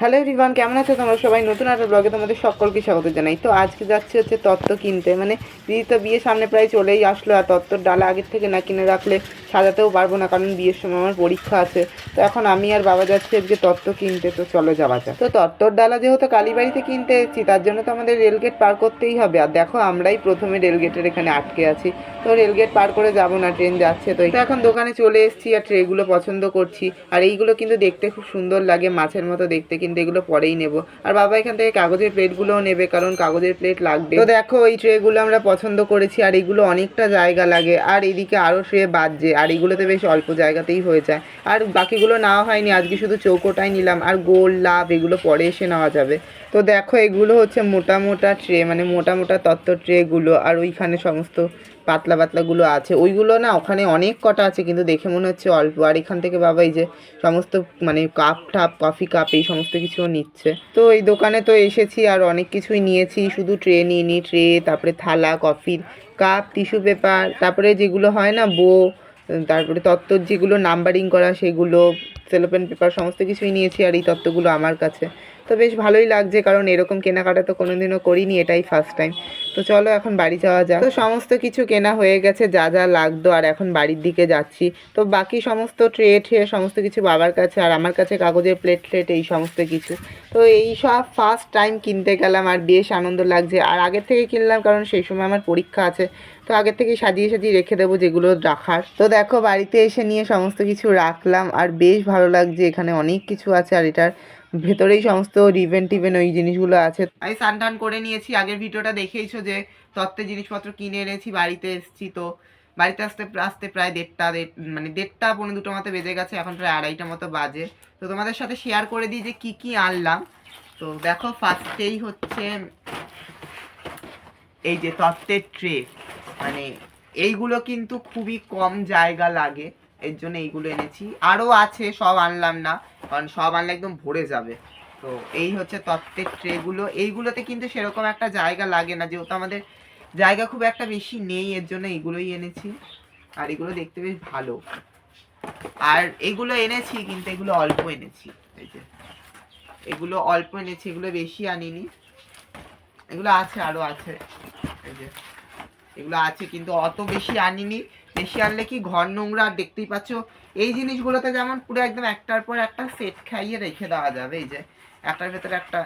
Hello everyone কেমন আছো তোমরা সবাই? নতুন একটা ব্লগে তোমাদের সকলকে স্বাগত জানাই। তো আজকে যাচ্ছি হচ্ছে তত্ত্ব কিনতে। মানে দিদি তো বিয়ে সামনে প্রায় চলেই আসলো আর তত্ত্বর ডালা আগের থেকে না কিনে রাখলে সাজাতেও পারব না, কারণ বিয়ের সময় আমার পরীক্ষা আছে। তো এখন আমি আর বাবা যাচ্ছি আজকে তত্ত্ব কিনতে, তো চলো যাওয়া যাক। তো তত্ত্বর ডালা যেহেতু কালীবাড়িতে কিনতে এসেছি, তার জন্য তো আমাদের রেলগেট পার করতেই হবে। আর দেখো আমরাই প্রথমে রেলগেটের এখানে আটকে আছি। তো রেলগেট পার করে যাব না ট্রেন যাচ্ছে তো। এখন দোকানে চলে এসেছি আর ট্রেগুলো পছন্দ করছি। আর এইগুলো কিন্তু দেখতে খুব সুন্দর লাগে, মাছের মতো দেখতে কিন্তু এগুলো পরেই নেব। আর বাবা এখান থেকে কাগজের প্লেটগুলোও নেবে, কারণ কাগজের প্লেট লাগবে। তো দেখো, এই ট্রেগুলো আমরা পছন্দ করেছি, আর এগুলো অনেকটা জায়গা লাগে। আর এদিকে আরও ট্রে বাজছে, আর এগুলোতে বেশ অল্প জায়গাতেই হয়ে যায়। আর বাকিগুলো নেওয়া হয়নি, আজকে শুধু চৌকোটাই নিলাম। আর গোল লাভ এগুলো পরে এসে নেওয়া যাবে। তো দেখো, এগুলো হচ্ছে মোটা মোটা ট্রে মানে মোটা মোটা তত্ত্ব ট্রেগুলো। আর ওইখানে সমস্ত পাতলা পাতলাগুলো আছে। ওইগুলো না ওখানে অনেক কটা আছে, কিন্তু দেখে মনে হচ্ছে অল্প। আর এখান থেকে বাবা এই যে সমস্ত মানে কাপ টাপ, কফি কাপ এই সমস্ত কিছুও নিচ্ছে। তো এই দোকানে তো এসেছি আর অনেক কিছুই নিয়েছি। শুধু ট্রে নিয়ে ট্রে, তারপরে থালা, কফির কাপ, টিস্যু পেপার, তারপরে যেগুলো হয় না, বো, তারপরে তত্ত্বর যেগুলো নাম্বারিং করা, সেগুলো, সেলোপেন পেপার সমস্ত কিছুই নিয়েছি আর এই তত্ত্বগুলো আমার কাছে। তো বেশ ভালোই লাগছে, কারণ এরকম কেনাকাটা তো কোনোদিনও করিনি, এটাই ফার্স্ট টাইম তো চলো এখন বাড়ি যাওয়া যাক। তো সমস্ত কিছু কেনা হয়ে গেছে, যা যা লাগতো, আর এখন বাড়ির দিকে যাচ্ছি। তো বাকি সমস্ত ট্রে ট্রে সমস্ত কিছু বাবার কাছে, আর আমার কাছে কাগজের প্লেট প্লেট এই সমস্ত কিছু। তো এই সব ফার্স্ট টাইম কিনতে গেলাম, আর বেশ আনন্দ লাগছে। আর আগের থেকে কিনলাম, কারণ সেই সময় আমার পরীক্ষা আছে। তো আগের থেকে সাজিয়ে সাজিয়ে রেখে দেবো যেগুলো রাখার। তো দেখো, বাড়িতে এসে নিয়ে সমস্ত কিছু রাখলাম, আর বেশ ভালো লাগছে, এখানে অনেক কিছু আছে, আর এটার ভেতরেই সমস্ত রিভেন টিভেন ওই জিনিসগুলো আছে। আমি স্নান টান করে নিয়েছি, আগের ভিডিওটা দেখেইছো যে তত্ত্বের জিনিসপত্র কিনে এনেছি, বাড়িতে এসেছি তো। বাড়িতে আসতে আসতে প্রায় দেড়টা, দেড়- মানে দেড়টা পৌনে দুটো মতো বেজে গেছে, এখন প্রায় আড়াইটা মতো বাজে। তো তোমাদের সাথে শেয়ার করে দিই যে কি কি আনলাম। তো দেখো ফার্স্টেই হচ্ছে এই যে তত্ত্বের ট্রে মানে এইগুলো কিন্তু খুবই কম জায়গা লাগে, এর জন্য এইগুলো এনেছি। আরও আছে, সব আনলাম না। কারণ সব আনলে একদম ভরে যাবে। তো এই হচ্ছে তত্ত্বের ট্রেগুলো এইগুলোতে কিন্তু সেরকম একটা জায়গা লাগে না, যেহেতু আমাদের জায়গা খুব একটা বেশি নেই, এর জন্য এইগুলোই এনেছি। আর এগুলো দেখতে বেশ ভালো। আর এগুলো এনেছি, কিন্তু এগুলো অল্প এনেছি। এই যে, এগুলো অল্প এনেছি, এগুলো বেশি আনিনি। এগুলো আছে আরও আছে। এই যে, এগুলো আছে, কিন্তু অত বেশি আনিনি। বেশি আনলে কি ঘর নোংরা আর দেখতেই পাচ্ছ? এই জিনিসগুলোতে যেমন পুরো একদম একটার পর একটা সেট খাইয়ে রেখে দেওয়া যাবে, এই যে একটার ভেতরে একটা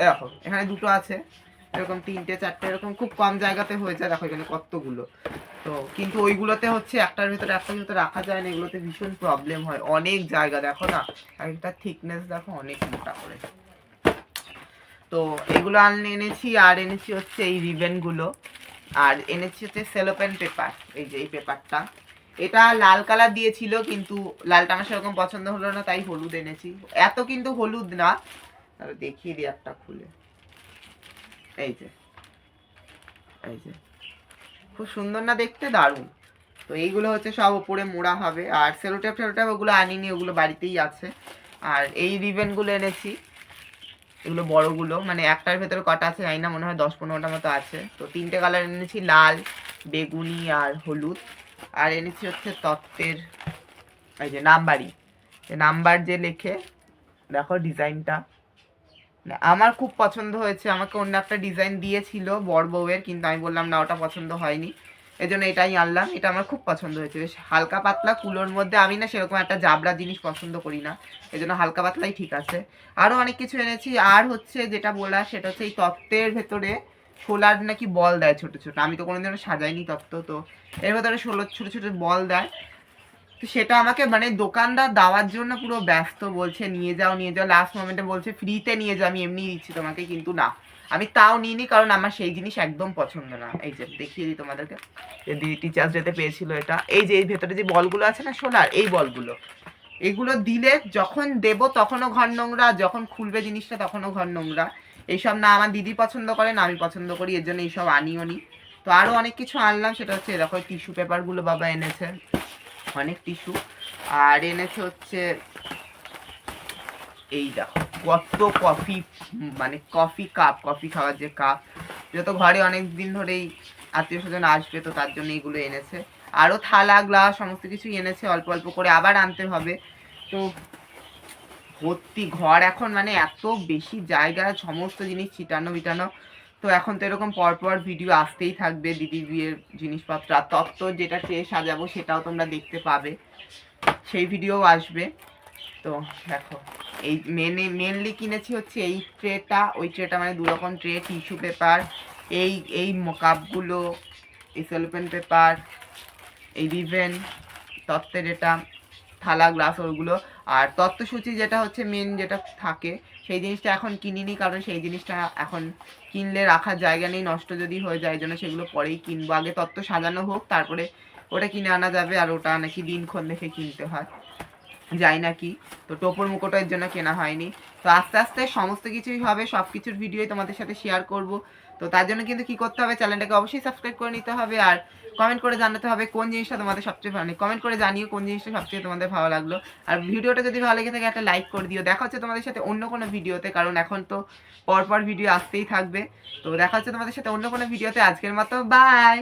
দেখো, এখানে দুটো আছে, এরকম তিনটে, চারটে, এরকম খুব কম জায়গাতে হয়ে যায় দেখো এখানে কতগুলো। তো কিন্তু ওইগুলোতে হচ্ছে একটার ভেতরে একটা ভেতরে রাখা যায় না, এগুলোতে ভীষণ প্রবলেম হয়, অনেক জায়গা, দেখো না একটা থিকনেস দেখো অনেক মোটা করে। তো এগুলো আনলে এনেছি, আর এনেছি হচ্ছে এই রিবেনগুলো আর এনেছি হচ্ছে সেলোপেন পেপার এই যে এই পেপারটা এটা লাল কালার দিয়েছিল, কিন্তু লালটা আমার সেরকম পছন্দ হলো না, তাই হলুদ এনেছি। এত কিন্তু হলুদ না। তাহলে দেখিয়ে দিই একটা খুলে। এই যে এই যে। খুব সুন্দর না দেখতে? দারুণ। তো এইগুলো হচ্ছে সব উপরে মোড়া হবে। আর সেলোটেপ টেলোটেপ ওগুলো আনিনি, ওগুলো বাড়িতেই আছে। আর এই রিবেনগুলো এনেছি। এগুলো বড়গুলো মানে একটার ভেতরে কটা আছে জানি না, মনে হয় দশ পনেরোটা মতো আছে। তো তিনটে কালার এনেছি, লাল, বেগুনি আর হলুদ। আর এনেছি হচ্ছে তত্ত্বের, এই যে নাম্বারই নাম্বার যে লেখে, দেখো ডিজাইনটা। আমার খুব পছন্দ হয়েছে, আমাকে অন্য একটা ডিজাইন দিয়েছিল বড় বউয়ের, কিন্তু আমি বললাম না, ওটা পছন্দ হয়নি। এই জন্য এটাই আনলাম। এটা আমার খুব পছন্দ হয়েছে। বেশ হালকা পাতলা কুলোর মধ্যে আমি না সেরকম একটা জাবরা জিনিস পছন্দ করি না। এই জন্য হালকা পাতলাই ঠিক আছে। আরও অনেক কিছু এনেছি। আর হচ্ছে যেটা বলার সেটা হচ্ছে এই তত্ত্বের ভেতরে ছোলার নাকি বল দেয় ছোট ছোট। আমি তো কোনোদিনও সাজাইনি তত্ত্ব তো এর ভেতরে ষোলো ছোটো ছোটো বল দেয়। তো সেটা আমাকে মানে দোকানদার দেওয়ার জন্য পুরো ব্যস্ত বলছে, নিয়ে যাও নিয়ে যাও। লাস্ট মোমেন্টে বলছে ফ্রিতে নিয়ে যাও, আমি এমনি দিচ্ছি তোমাকে, কিন্তু না। আমি তাও নিইনি, কারণ আমার সেই জিনিস একদম পছন্দ না। এই যে, দেখিয়ে দিই তোমাদেরকে। যে দিদি টিচার্স ডেতে পেয়েছিল এটা। এই যে, এই ভেতরে যে বলগুলো আছে না সোলার এই বলগুলো। এগুলো দিলে যখন দেব, তখনও ঘর নোংরা, যখন খুলবে জিনিসটা, তখনও ঘর নোংরা। এইসব না আমার দিদি পছন্দ করে না, আমি পছন্দ করি, এর জন্য এইসব আনিও নি। তো আরও অনেক কিছু আনলাম, সেটা হচ্ছে এরকম টিস্যু পেপারগুলো বাবা এনেছে। অনেক টিস্যু। আর এনেছে হচ্ছে, এই দেখো, কত কফি মানে কফি কাপ, কফি খাওয়ার যে কাপ যত ঘরে অনেক দিন ধরেই আত্মীয় স্বজন আসবে, তো তার জন্য এইগুলো এনেছে। আরও থালা, গ্লাস, সমস্ত কিছুই এনেছে, অল্প অল্প করে আবার আনতে হবে। তো ভর্তি ঘর এখন মানে এত বেশি জায়গায় সমস্ত জিনিস ছিটানো, বিটানো। তো এখন তো এরকম পরপর ভিডিও আসতেই থাকবে দিদির বিয়ের জিনিসপত্র। আর তত্ত্ব যেটা ট্রে সাজাবো সেটাও তোমরা দেখতে পাবে। সেই ভিডিও আসবে। তো দেখো, এই মেনে মেনলি কিনেছি হচ্ছে এই ট্রেটা ওই ট্রেটা মানে দু রকম ট্রে টিস্যু পেপার এই এই কাপগুলো এই সেলোপেন পেপার এই রিভেন তত্ত্বের এটা, থালা গ্লাস ওগুলো। আর তত্ত্বসূচি যেটা হচ্ছে মেন যেটা থাকে সেই জিনিসটা এখন কিনিনি, কারণ সেই জিনিসটা এখন কিনলে রাখার জায়গা নেই, নষ্ট যদি হয়ে যায় জন্য সেগুলো পরেই কিনবো। আগে তত্ত্ব সাজানো হোক, তারপরে ওটা কিনে আনা যাবে, আর ওটা নাকি দিনক্ষণ দেখে কিনতে হয়। যাই নাকি? তো টোপর মুকুটের জন্য কেনা হয়নি। তো আস্তে আস্তে সমস্ত কিছুই হবে সব কিছুর ভিডিওই তোমাদের সাথে শেয়ার করব। তো তার জন্য কিন্তু কি করতে হবে, চ্যানেলটাকে অবশ্যই সাবস্ক্রাইব করে নিতে হবে আর কমেন্ট করে জানাতে হবে কোন জিনিসটা তোমাদের সবচেয়ে ভালো কমেন্ট করে জানিও কোন জিনিসটা সবচেয়ে তোমাদের ভালো লাগল। আর ভিডিওটা যদি ভালো লেগে থাকে একটা লাইক করে দিও। দেখা হচ্ছে তোমাদের সাথে অন্য কোনো ভিডিওতে, কারণ এখন তো পরপর ভিডিও আসতেই থাকবে। তো দেখা হচ্ছে তোমাদের সাথে অন্য কোনো ভিডিওতে। আজকের মতো বাই